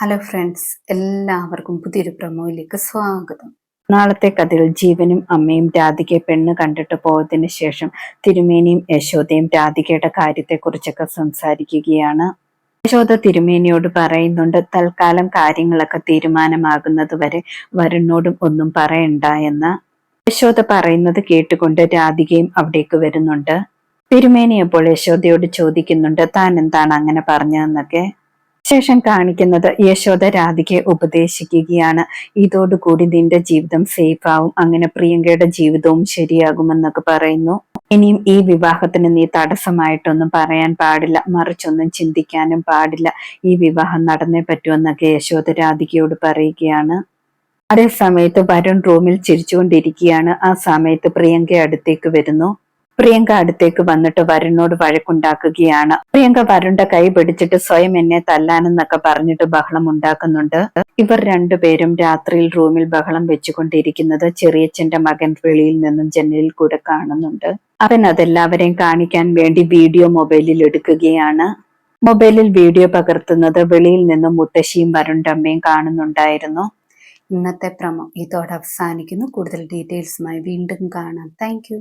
Hello friends എല്ലാവർക്കും പുതിയൊരു പ്രമോയിലേക്ക് സ്വാഗതം. നാളത്തെ കഥയിൽ ജീവനും അമ്മയും രാധികയെ പെണ്ണ് കണ്ടിട്ട് പോയതിനു ശേഷം തിരുമേനിയും യശോദയും രാധികയുടെ കാര്യത്തെക്കുറിച്ചൊക്കെ സംസാരിക്കുകയാണ്. യശോദ തിരുമേനിയോട് പറയുന്നുണ്ട് തൽക്കാലം കാര്യങ്ങളൊക്കെ തീരുമാനമാകുന്നത് വരെ വരുണോടും ഒന്നും പറയണ്ട എന്ന്. യശോദ പറയുന്നത് കേട്ടുകൊണ്ട് രാധികയും അവിടേക്ക് വരുന്നുണ്ട്. തിരുമേനി അപ്പോൾ യശോദയോട് ചോദിക്കുന്നുണ്ട് താൻ എന്താണ് അങ്ങനെ പറഞ്ഞതെന്നൊക്കെ? ശേഷം കാണിക്കുന്നത് യശോദ രാധികയെ ഉപദേശിക്കുകയാണ്. ഇതോടുകൂടി നിന്റെ ജീവിതം സേഫ് ആവും. അങ്ങനെ പ്രിയങ്കയുടെ ജീവിതവും ശരിയാകുമെന്നൊക്കെ പറയുന്നു. ഇനിയും ഈ വിവാഹത്തിന് നീ തടസ്സമായിട്ടൊന്നും പറയാൻ പാടില്ല. മറിച്ചൊന്നും ചിന്തിക്കാനും പാടില്ല. ഈ വിവാഹം നടന്നേ പറ്റുമെന്നൊക്കെ യശോദ രാധികയോട് പറയുകയാണ്. അതേ സമയത്ത് വരുൺ റൂമിൽ ചിരിച്ചുകൊണ്ടിരിക്കുകയാണ്. ആ സമയത്ത് പ്രിയങ്ക അടുത്തേക്ക് വരുന്നു. പ്രിയങ്ക അടുത്തേക്ക് വന്നിട്ട് വരുണിനോട് വഴക്കുണ്ടാക്കുകയാണ്. പ്രിയങ്ക വരുണ്ട കൈ പിടിച്ചിട്ട് സ്വയം എന്നെ തല്ലാനെന്നൊക്കെ പറഞ്ഞിട്ട് ബഹളം ഉണ്ടാക്കുന്നുണ്ട്. ഇവർ രണ്ടുപേരും രാത്രിയിൽ റൂമിൽ ബഹളം വെച്ചുകൊണ്ടിരിക്കുന്നത് ചെറിയച്ഛന്റെ മകൻ വെളിയിൽ നിന്നും ജനലിൽ കൂടെ കാണുന്നുണ്ട്. അവൻ അതെല്ലാവരെയും കാണിക്കാൻ വേണ്ടി വീഡിയോ മൊബൈലിൽ എടുക്കുകയാണ്. മൊബൈലിൽ വീഡിയോ പകർത്തുന്നത് വെളിയിൽ നിന്നും മുത്തശ്ശിയും വരുണ്ടമ്മയും കാണുന്നുണ്ടായിരുന്നു. ഇന്നത്തെ പ്രമോ ഇതോടെ അവസാനിക്കുന്നു. കൂടുതൽ ഡീറ്റെയിൽസുമായി വീണ്ടും കാണാം. താങ്ക്